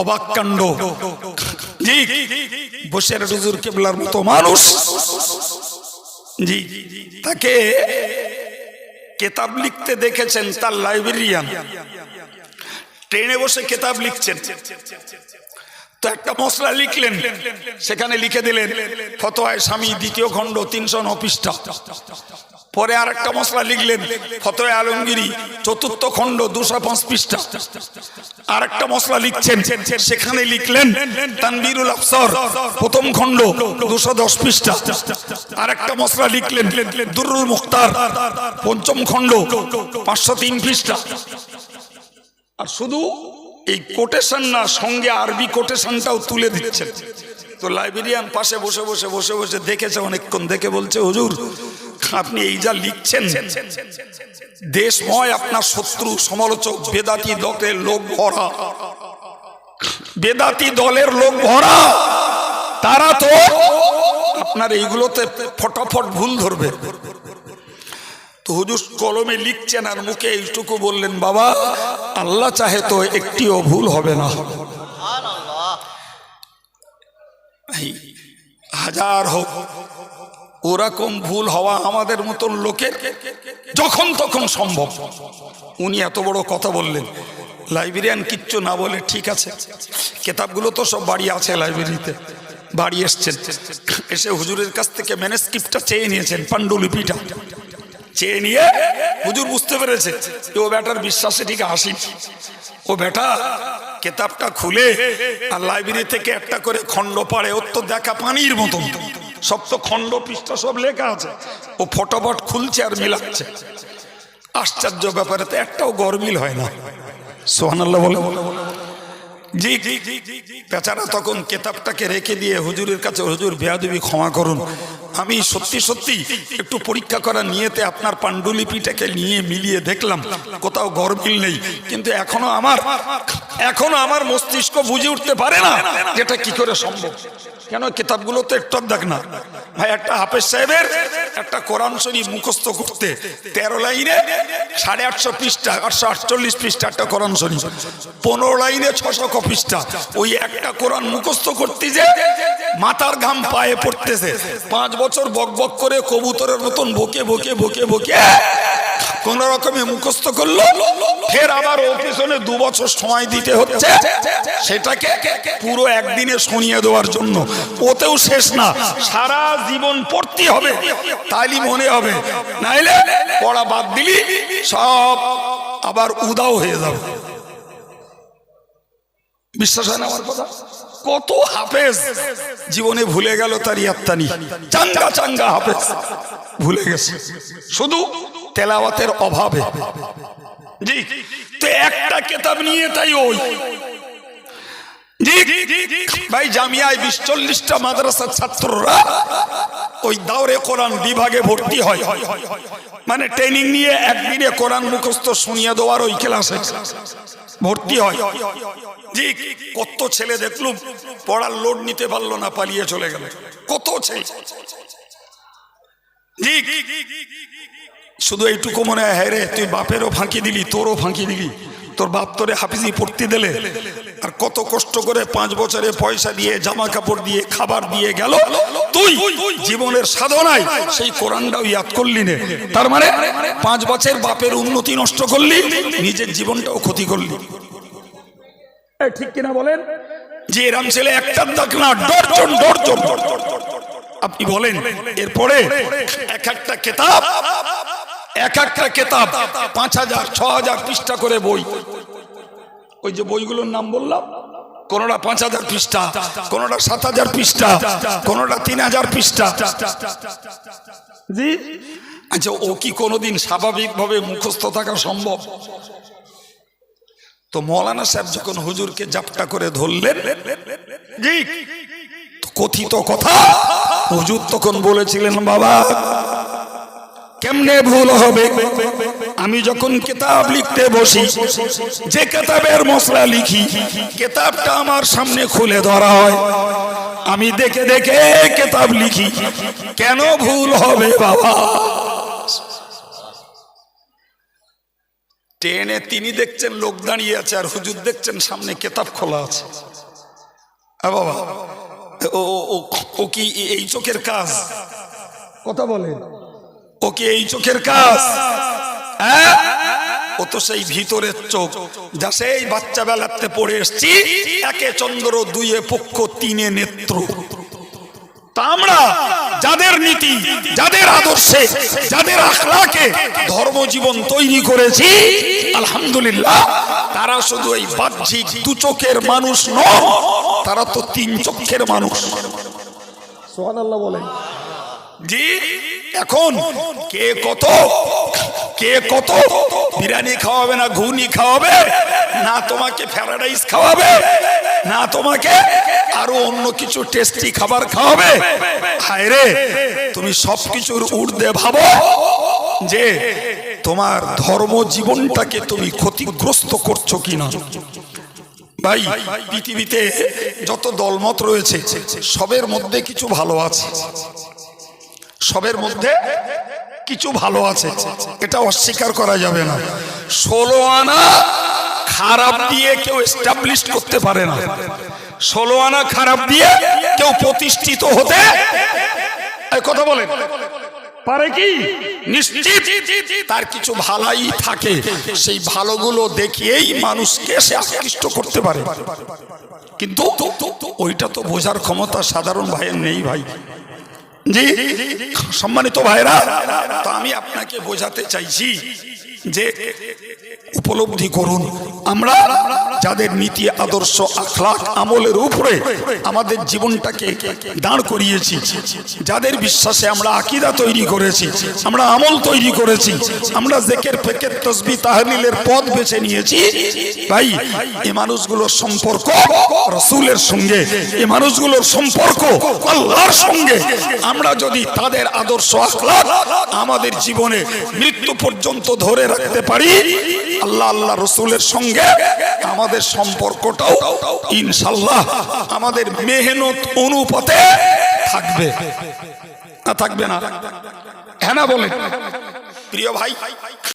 অবাক কাণ্ড। কেতাব লিখতে দেখেছেন তার ট্রেনে বসে কেতাব লিখছেন। তো একটা মশলা লিখলেন, সেখানে লিখে দিলেন, ফতোয়ায় স্বামী দ্বিতীয় খণ্ড তিনশো নপিষ্ঠা পরে আর একটা মশলা লিখলেন, ফতোয় আলমগিরি চতুর্থ খণ্ড, দুশো পাঁচ পৃষ্ঠা। আর একটা মশলা লিখছেন, সেখানে লিখলেন, তানবিরুল আফসর, প্রথম খণ্ড, দুশো দশ পৃষ্ঠা। আর একটা মশলা লিখলেন, দুরুল মুখতার, পঞ্চম খণ্ড, পাঁচশো তিন পৃষ্ঠা। আর শুধু এই কোটেশন না, সঙ্গে আরবি কোটেশনটাও তুলে দিচ্ছেন। তো লাইব্রেরিয়ান পাশে বসে বসে বসে বসে দেখেছে অনেকক্ষণ, দেখে বলছে, হুজুর আপনি এই যা লিখছেন দেশময় আপনার শত্রু সমালোচক বেদাতি দলের লোক ভরা। বেদাতি দলের লোক ভরা। তারা তো আপনার এইগুলোতে ফটাফট ভুল ধরবে। তো হুজুর কলমে লিখছেন আর মুখে এইটুকু বললেন বাবা আল্লাহ চাহে তো একটিও ভুল হবে না। হাজার হোক ওরকম ভুল হওয়া আমাদের মতন লোকের যখন তখন সম্ভব। উনি এত বড় কথা বললেন। লাইব্রেরিয়ান কিচ্ছু না বলে ঠিক আছে। কেতাবগুলো তো সব বাড়ি আছে লাইব্রেরিতে। বাড়ি এসছেন। এসে হুজুরের কাছ থেকে ম্যানেস্ক্রিপ্টটা চেয়ে নিয়েছেন পাণ্ডুলিপিটা। চেয়ে নিয়ে হুজুর বুঝতে পেরেছে ও বেটার বিশ্বাসে ঠিক আসি ও বেটা কেতাবটা খুলে আর লাইব্রেরি থেকে একটা করে খণ্ড পাড়ে ওর তো দেখা পানির মতন। সব তো খণ্ড পৃষ্ঠা সব লেখা আছে। ও ফটোফট খুলছে আর মিলাচ্ছে। আশ্চর্য ব্যাপারে তো একটাও গরমিল হয় না। সোহান আল্লাহ বলে। জি বেচারা তখন কেতাবটাকে রেখে দিয়ে হুজুরের কাছে, হুজুর, বেয়াদবি ক্ষমা করুন। আমি সত্যি সত্যি একটু পরীক্ষা করা নিয়েতে আপনার পাণ্ডুলিপিটাকে নিয়ে মিলিয়ে দেখলাম। কোথাও গরমিল নেই। কিন্তু এখনও আমার এখনও আমার মস্তিষ্ক বুঝে উঠতে পারে না, যেটা কি করে সম্ভব? কেন কেতাবগুলো তো একটু দেখ না? ভাই, একটা হাফেজ সাহেবের একটা কোরআন শরীফ মুখস্থ করতে তেরো লাইনে সাড়ে আটশো পৃষ্ঠা, আটশো আটচল্লিশ পৃষ্ঠা একটা কোরআন শরীফ, পনেরো লাইনে ছশো পৃষ্ঠা। ওই একটা কোরআন মুখস্থ করতে যে মাথার ঘাম পায়ে পড়তেছে। পাঁচ বছর বক বক করে কবুতরের মতন বকে বকে বকে বকে কোন রকমে মুখস্থ করল। ফের আবার ও পেছনে দু বছর সময় দিতে হচ্ছে। সেটাকে পুরো একদিনে শুনিয়ে দেওয়ার জন্য। ওতেও শেষ না। সারা জীবন পড়তে হবে। তাইলে মনে হবে। নাইলে পড়া বাদ দিলি, সব আবার উদাও হয়ে যাবে। বিশ্বাস হয় না আমার কথা? কত হাফেজ। জীবনে ভুলে গেল তার ইয়াত্তানি। চাঙ্গা চাঙ্গা হাফেজ। ভুলে গেছে। শুধু তেলাওয়াতের অভাবে। জি, তো একটা কেতাব নিয়ে তাই ওই। ভাই জামিয়ায় বিশ চল্লিশটা মাদ্রাসার ছাত্ররা ওই দাওরে কোরআন বিভাগে ভর্তি হয়। মানে ট্রেনিং নিয়ে একদিনে কোরআন মুখস্থ শুনিয়ে দেওয়ার ওই ক্লাসে ভর্তি হয়। জি, কত ছেলে দেখলুম পড়ার লোড নিতে পারল না, পালিয়ে চলে গেল। কত ছেলে? জি শুধু এইটুকু মনে হয় হ্যাঁ রে তুই বাপেরও ফাঁকি দিলি তোরও ফাঁকি দিলি। তোর বাপ তোরে হাফিজি পড়তে দিলে। আর কত কষ্ট করে পাঁচ বছরে পয়সা দিয়ে জামা কাপড় দিয়ে খাবার দিয়ে গেল। তুই জীবনের সাধনায় সেই কোরআনটাও ইয়াদ করলি নে। তার মানে পাঁচ বছর বাপের উন্নতি নষ্ট করলি নিজের জীবনটাও ক্ষতি করলি। ঠিক কিনা বলেন? যে এরাম ছেলে একটা দাগ না ডরজন ডরজন আপনি বলেন এরপরে এক একটা কেতাব এক একটা কেতাব, পাঁচ হাজার, ছ হাজার পৃষ্ঠা করে বই। ওই যে বইগুলোর নাম বললাম, কোনটা পাঁচ হাজার পৃষ্ঠা, কোনটা সাত হাজার পৃষ্ঠা, কোনটা তিন হাজার পৃষ্ঠা। জি? আচ্ছা ও কি কোনোদিন স্বাভাবিকভাবে মুখস্থ থাকা সম্ভব? তো মৌলানা সাহেব যখন হুজুরকে জাপটা করে ধরলেন কথিত কথা হুজুর তখন বলেছিলেন, বাবা কেমনে ভুল হবে? আমি যখন কেতাব লিখতে বসি, যে কেতাবের মশলা লিখি, কেতাবটা আমার সামনে খুলে ধরা হয়। আমি দেখে দেখে কেতাব লিখি, কেন ভুল হবে বাবা? ট্রেনে তিনি দেখছেন, লোক দাঁড়িয়ে আছে, আর হুজুর দেখছেন, সামনে কেতাব খোলা আছে। বাবা, ও কি এই চোখের কাজ? কথা বলে ও কি এই চোখের কাজ। হ্যাঁ? ও তো সেই ভিতরের চোখ। যা সেই বাচ্চা বেলাতে পড়ে এসছি। একে চন্দ্র, দুইয়ে পক্ষ, তিনে নেত্র। আমরা যাদের নীতি, যাদের আদর্শে, যাদের আখলাকে ধর্মজীবন তৈরি করেছি, আলহামদুলিল্লাহ, তারা শুধু এই বাহ্যিক দু চোখের মানুষ নয় তারা তো তিন চোখের মানুষ। সোহানাল্লাহ বলেন। জি। এখন কে কত? কে কত? বিরিয়ানি খাওয়াবে না ঘুগনি খাওয়াবে? না তোমাকে প্যারাডাইস খাওয়াবে? না তোমাকে আরও অন্য কিছু টেস্টি খাবার খাওয়াবে? হায় রে, তুমি সব কিছুর ঊর্ধ্বে ভাবো যে তোমার ধর্ম জীবনটাকে তুমি ক্ষতিগ্রস্ত করছ কিনা। ভাই, পৃথিবীতে যত দলমত রয়েছে, সবের মধ্যে কিছু ভালো আছে। সবের মধ্যে কিছু ভালো আছে। এটা অস্বীকার করা যাবে না। ষোলো আনা খারাপ দিয়ে কেউ এস্টাবলিশ করতে পারে না। ষোলো আনা খারাপ দিয়ে কেউ প্রতিষ্ঠিত হতে কথা বলে পারে কি? নিশ্চিত তার কিছু ভালাই থাকে। সেই ভালোগুলো দেখিয়েই মানুষকে সে আকৃষ্ট করতে পারে। কিন্তু ওইটা তো বোঝার ক্ষমতা সাধারণ ভাইয়ের নেই ভাই। জি সম্মানিত ভাইরা তো আমি আপনাকে বোঝাতে চাইছি যে উপলব্ধি করুন। আমরা যাদের নীতি, আদর্শ আখলাক আমলের উপরে আমাদের জীবনটাকে দাঁড় করিয়েছি, যাদের বিশ্বাসে আমরা আকিদা তৈরি করেছি, আমরা আমল তৈরি করেছি, আমরা জেকের, ফেকের, তসবি, তাহলিলের পথ বেছে নিয়েছি, ভাই, এ মানুষগুলোর সম্পর্ক রসুলের সঙ্গে, এ মানুষগুলোর সম্পর্ক আল্লাহর সঙ্গে। আমরা যদি তাদের আদর্শ আখলাক আমাদের জীবনে মৃত্যু পর্যন্ত ধরে রাখতে পারি আল্লাহ আল্লাহ রসুলের সঙ্গে আমাদের সম্পর্কটাও ইনশাল্লাহ আমাদের মেহনত অনুপাতে থাকবে। না থাকবে না? হ্যাঁ না প্রিয় ভাই